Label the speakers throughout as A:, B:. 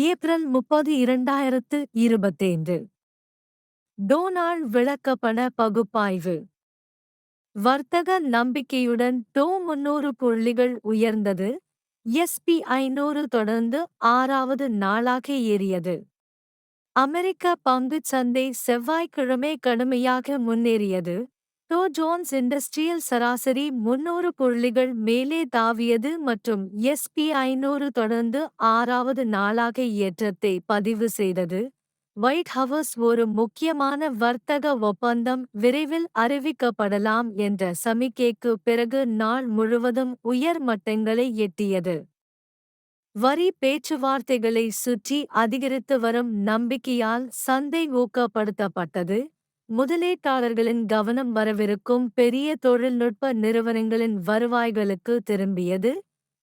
A: April முப்பது இரண்டாயிரத்து இருபத்தைந்து. டோனால்ட் விளக்கப்பட பகுப்பாய்வு. வர்த்தக நம்பிக்கையுடன் டோ முன்னூறு புள்ளிகள் உயர்ந்தது. எஸ்பி ஐநூறு தொடர்ந்து ஆறாவது நாளாக ஏறியது. அமெரிக்க பங்குச் சந்தை செவ்வாய்க்கிழமை கடுமையாக முன்னேறியது. டோ ஜோன்ஸ் இண்டஸ்ட்ரியல் சராசரி முன்னூறு புள்ளிகள் மேலே தாவியது மற்றும் எஸ்பி ஐநூறு தொடர்ந்து ஆறாவது நாளாக ஏற்றத்தை பதிவு செய்தது. ஒயிட் ஹவுஸ் ஒரு முக்கியமான வர்த்தக ஒப்பந்தம் விரைவில் அறிவிக்கப்படலாம் என்ற சமிக்கைக்கு பிறகு நாள் முழுவதும் உயர் மட்டங்களை எட்டியது. வரி பேச்சுவார்த்தைகளை சுற்றி அதிகரித்து வரும் நம்பிக்கையால் சந்தை ஊக்கப்படுத்தப்பட்டது. முதலீட்டாளர்களின் கவனம் வரவிருக்கும் பெரிய தொழில்நுட்ப நிறுவனங்களின் வருவாய்களுக்கு திரும்பியது.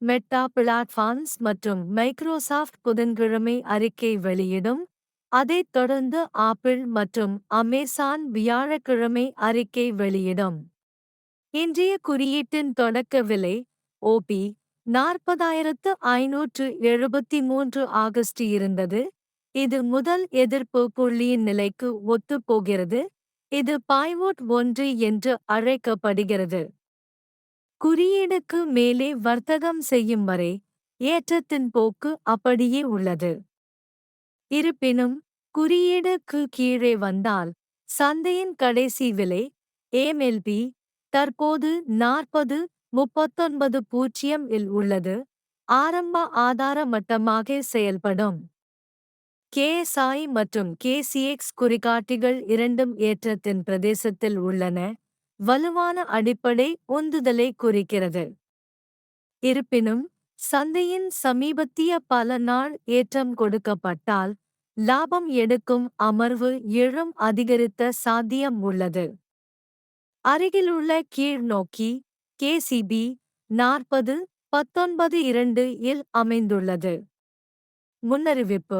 A: மெட்டா பிளாட்ஃபார்ம்ஸ் மற்றும் மைக்ரோசாஃப்ட் புதன்கிழமை அறிக்கை வெளியிடும். அதைத் தொடர்ந்து ஆப்பிள் மற்றும் அமேசான் வியாழக்கிழமை அறிக்கை வெளியிடும். இன்றைய குறியீட்டின் தொடக்க விலை ஓபி நாற்பதாயிரத்து ஐநூற்று எழுபத்தி மூன்று ஆகஸ்ட் இருந்தது. இது முதல் எதிர்ப்பு புள்ளியின் நிலைக்கு ஒத்துப்போகிறது இது பாய்வோட் ஒன்று என்று அழைக்கப்படுகிறது. குறியீடுக்கு மேலே வர்த்தகம் செய்யும் வரை ஏற்றத்தின் போக்கு அப்படியே உள்ளது. இருப்பினும் குறியீடுக்கு கீழே வந்தால் சந்தையின் கடைசி விலை ஏமெல்பி தற்போது நாற்பது முப்பத்தொன்பது பூஜ்ஜியம் இல் உள்ளது. ஆரம்ப ஆதார மட்டமாக செயல்படும். கேஎஸ்ஐ மற்றும் கேசிஎக்ஸ் குறிகாட்டிகள் இரண்டும் ஏற்றத்தின் பிரதேசத்தில் உள்ளன. வலுவான அடிப்படை உந்துதலை குறிக்கிறது. இருப்பினும் சந்தையின் சமீபத்திய பல நாள் ஏற்றம் கொடுக்கப்பட்டால் லாபம் எடுக்கும் அமர்வு எழும் அதிகரித்த சாத்தியம் உள்ளது. அருகிலுள்ள கீழ்நோக்கி கேசிபி நாற்பது பத்தொன்பது இரண்டு இல் அமைந்துள்ளது. முன்னறிவிப்பு